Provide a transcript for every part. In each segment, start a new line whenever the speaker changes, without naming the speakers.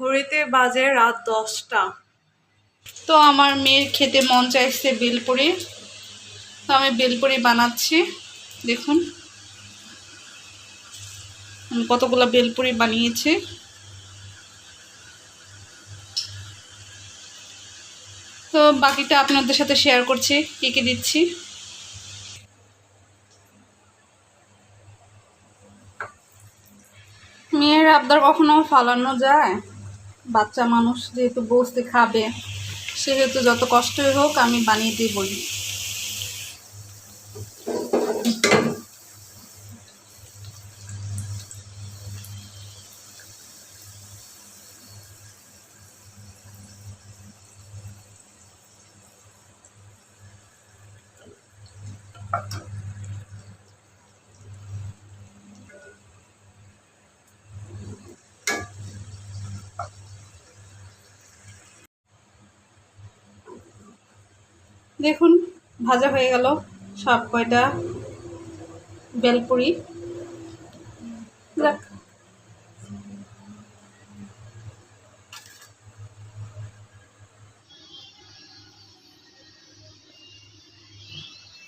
ঘড়িতে বাজে রাত দশটা।
তো আমার মেয়ের খেতে মন চাইছে বেলপুরি। তো আমি বেলপুরি বানাচ্ছি, দেখুন। আমি কতগুলো বেলপুরি বানিয়েছি। তো বাকিটা আপনাদের সাথে শেয়ার করছি, কী কী দিচ্ছি। মেয়ের আবদার কখনো ফালানো যায়। বাচ্চা মানুষ যেহেতু বসতে খাবে সেহেতু যত কষ্টই হোক আমি বানিয়ে দিয়ে বলি। দেখুন, ভাজা হয়ে গেল সব কয়টা বেলপুরি। যাক।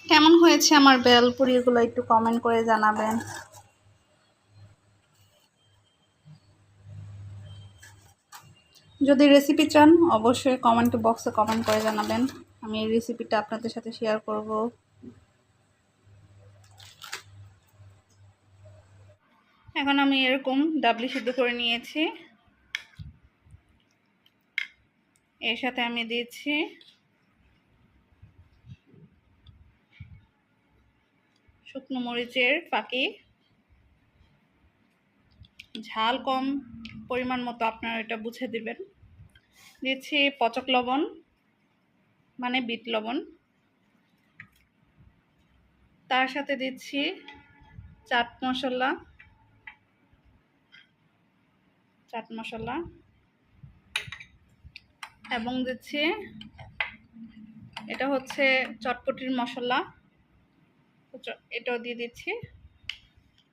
কেমন হয়েছে আমার বেলপুরিগুলো একটু কমেন্ট করে জানাবেন। যদি রেসিপি চান, অবশ্যই কমেন্ট বক্সে কমেন্ট করে জানাবেন। আমি এই রেসিপিটা আপনাদের সাথে শেয়ার করব। এখন আমি এরকম ডাবলি সিদ্ধ করে নিয়েছি। এর সাথে আমি দিচ্ছি শুকনো মরিচের পাখি ঝাল কম পরিমাণ মতো আপনারা এটা বুঝে দিবেন। দিচ্ছি পচক লবণ। মানে বিট লবণ। তার সাথে দিচ্ছি চাট মশলা। চাট মশলা। এবং দিচ্ছি এটা হচ্ছে চটপটির মশলা। এটাও দিয়ে দিচ্ছি।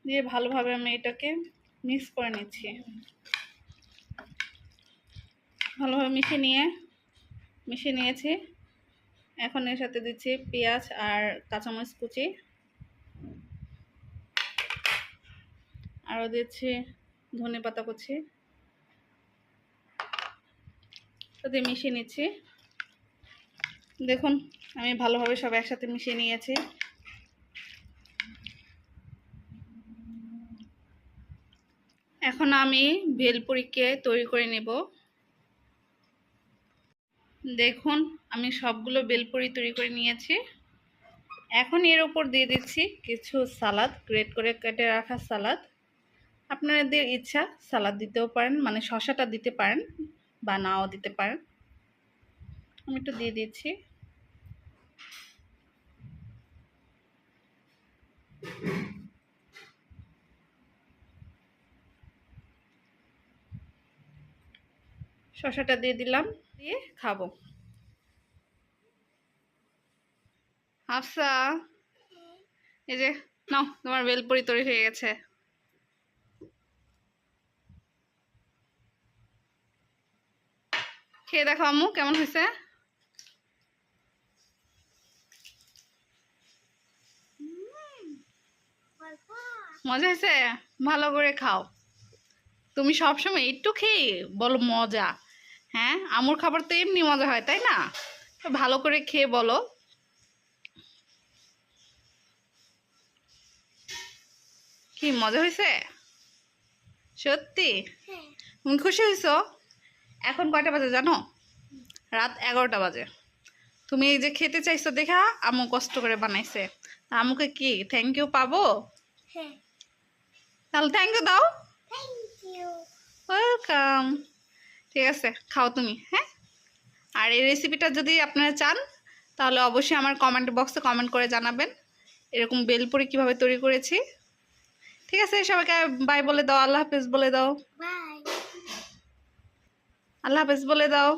দিয়ে ভালোভাবে আমি এটাকে মিক্স করে নিচ্ছি। ভালোভাবে মিশিয়ে নিয়ে, মিশিয়ে নিয়েছি। এখন এর সাথে দিচ্ছি পেঁয়াজ আর কাঁচামরিচ কুচি। আরও দিচ্ছি ধনে পাতা কুচি। সাথে মিশিয়ে নিচ্ছি। দেখুন, আমি ভালোভাবে সব একসাথে মিশিয়ে নিয়েছি। এখন আমি ভেলপুরিকে তৈরি করে নেব। দেখুন, আমি সবগুলো বেলপুরি তৈরি করে নিয়েছি। এখন এর উপর দিয়ে দিচ্ছি কিছু সালাদ, গ্রেট করে কেটে রাখা সালাদ। আপনাদের ইচ্ছা, সালাদ দিতেও পারেন মানে শশাটা দিতে পারেন বা নাও দিতে পারেন। আমি একটু দিয়ে দিচ্ছি। শশাটা দিয়ে দিলাম, দিয়ে খাব। হাফসা, এই যে, নাও, তোমার বেলপুরি তৈরি হয়ে গেছে। খেয়ে দেখো আম্মু, কেমন হয়েছে? মজা হয়েছে? ভালো করে খাও। তুমি সবসময় একটু খেয়ে বলো মজা। হ্যাঁ আমুর খাবার তো এমনি মজা হয় তাই না? ভালো করে খেয়ে বলো। কি মজা হয়েছে? সত্যি? তুমি খুশি হয়েছো? এখন কয়টা বাজে জানো? রাত এগারোটা বাজে। তুমি এই যে খেতে চাইছো দেখা আমু কষ্ট করে বানাইছে। আমুকে কি থ্যাংক ইউ পাবো? তাহলে থ্যাংক ইউ দাও। ওয়েলকাম ঠিক আছে খাও তুমি হ্যাঁ? আর এই রেসিপিটা যদি আপনারা চান তাহলে অবশ্যই আমার কমেন্ট বক্সে কমেন্ট করে জানাবেন এরকম বেলপুরি কীভাবে তৈরি করেছি। ঠিক আছে সবাইকে বাই বলে দাও আল্লাহ হাফেজ বলে দাও. আল্লাহ হাফেজ বলে দাও।